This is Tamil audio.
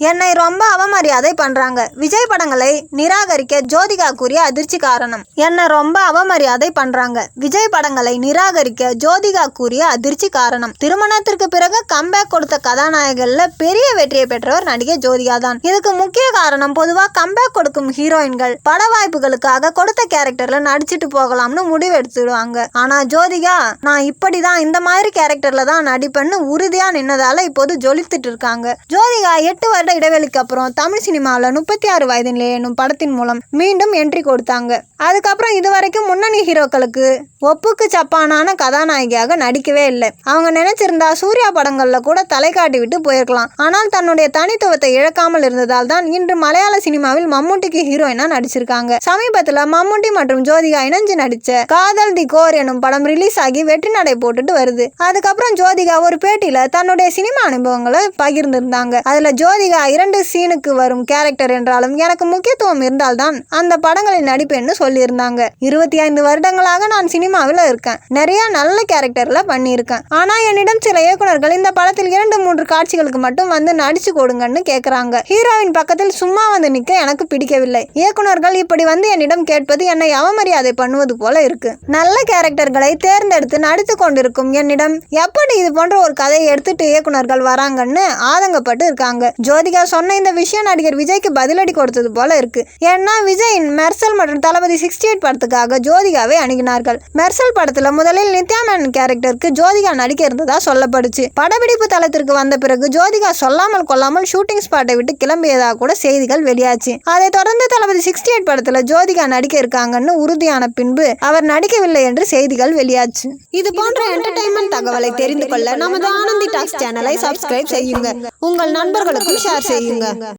என்னை ரொம்ப அவமரியாதை பண்றாங்க. விஜய் படங்களை நிராகரிக்க ஜோதிகா கூறிய அதிர்ச்சி காரணம். என்னை ரொம்ப அவமரியாதை பண்றாங்க. விஜய் படங்களை நிராகரிக்க ஜோதிகா கூறிய அதிர்ச்சி காரணம். திருமணத்திற்கு பிறகு கம்பேக் கொடுத்த கதாநாயகர்ல பெரிய வெற்றியை பெற்றவர் நடிகை ஜோதிகா தான். இதுக்கு முக்கிய காரணம் பொதுவா கம்பேக் கொடுக்கும் ஹீரோயின்கள் பட வாய்ப்புகளுக்காக கொடுத்த கேரக்டர்ல நடிச்சிட்டு போகலாம்னு முடிவு எடுத்துடுவாங்க ஆனா ஜோதிகா நான் இப்படிதான் இந்த மாதிரி கேரக்டர்ல தான் நடிப்பேன்னு உறுதியா நின்னதால இப்போது ஜொலித்துட்டு இருக்காங்க. ஜோதிகா எட்டு வருட இடைவெளிக்கு அப்புறம் தமிழ் சினிமாவில் முப்பத்தி ஆறு வயதிலே என்னும் படத்தின் மூலம் மீண்டும் என்ட்ரி கொடுத்தாங்க. அதுக்கப்புறம் இதுவரைக்கும் முன்னணி ஹீரோக்களுக்கு ஒப்புக்கு சப்பானான கதாநாயகியாக நடிக்கவே இல்லை. அவங்க நினைச்சிருந்தா சூர்யா படங்கள்ல கூட தலை காட்டி விட்டு போயிருக்கலாம். ஆனால் தன்னுடைய தனித்துவத்தை இழக்காமல் இருந்ததால் தான் இன்று மலையாள சினிமாவில் மம்முட்டிக்கு ஹீரோயினா நடிச்சிருக்காங்க. சமீபத்தில் மம்முட்டி மற்றும் ஜோதிகா இணைஞ்சு நடிச்ச காதல் தி கோர் எனும் படம் ரிலீஸ் ஆகி வெற்றி நடை போட்டுட்டு வருது. அதுக்கப்புறம் ஜோதிகா ஒரு பேட்டியில தன்னுடைய சினிமா அனுபவங்களை பகிர்ந்திருந்தாங்க. அதுல ஜோதிகா இரண்டு சீனுக்கு வரும் கேரக்டர் என்றாலும் எனக்கு முக்கியத்துவம் இருந்தால்தான் அந்த படங்களில் நடிப்பேன்னு சொல்லியிருந்தாங்க. இருபத்தி ஐந்து வருடங்களாக நான் சினிமாவில் இருக்கேன். நிறைய நல்ல கேரக்டர்ல பண்ணியிருக்கேன். ஆனா என்னிடம் சில இயக்குனர்கள் இந்த படத்தில் இரண்டு மூன்று காட்சிகளுக்கு மட்டும் வந்து நடிச்சு கொடுங்கன்னு கேட்கறாங்க ஹீரோவின் பக்கத்தில் சும்மா வந்து நிக்க எனக்கு பிடிக்கவில்லை. இயக்குனர்கள் இப்படி வந்து என்னிடம் கேட்பது என்னை அவமரியாதை பண்ணுவது போல இருக்கு. நல்ல கேரக்டர்களை தேர்ந்தெடுத்து நடித்து கொண்டிருக்கும் என்னிடம் எப்படி இது போன்ற ஒரு கதையை எடுத்துட்டு இயக்குனர்கள் வராங்கன்னு ஆதங்கப்பட்டு இருக்காங்க. ஜோதி ஜோதிகா சொன்ன இந்த விஷயம் நடிகர் விஜய்க்கு பதிலடி கொடுத்தது போல இருக்கு. ஏன்னா விஜயின் மெர்சல் மற்றும் தளபதி சிக்ஸ்டி எயிட் படத்துக்காக ஜோதிகாவை அணுகினார்கள். மெர்சல் படத்துல முதலில் நித்யா மேனன் கேரக்டருக்கு ஜோதிகா நடிக்க இருந்ததா சொல்லப்படுச்சு. படப்பிடிப்பு தளத்திற்கு வந்த பிறகு ஜோதிகா சொல்லாமல் கொள்ளாமல் ஷூட்டிங் ஸ்பாட்டை விட்டு கிளம்பியதா கூட செய்திகள் வெளியாச்சு. அதை தொடர்ந்து தளபதி சிக்ஸ்டி எயிட் படத்துல ஜோதிகா நடிக்க இருக்காங்கன்னு உறுதியான பின்பு அவர் நடிக்கவில்லை என்று செய்திகள் வெளியாச்சு. இது போன்ற என்டர்டைன்மெண்ட் தகவலை தெரிந்து கொள்ள நமது ஆனந்தி டாக்ஸ் சேனலை சப்ஸ்கிரைப் செய்யுங்க. உங்கள் நண்பர்களுக்கும் ஷேர் செய்யுங்க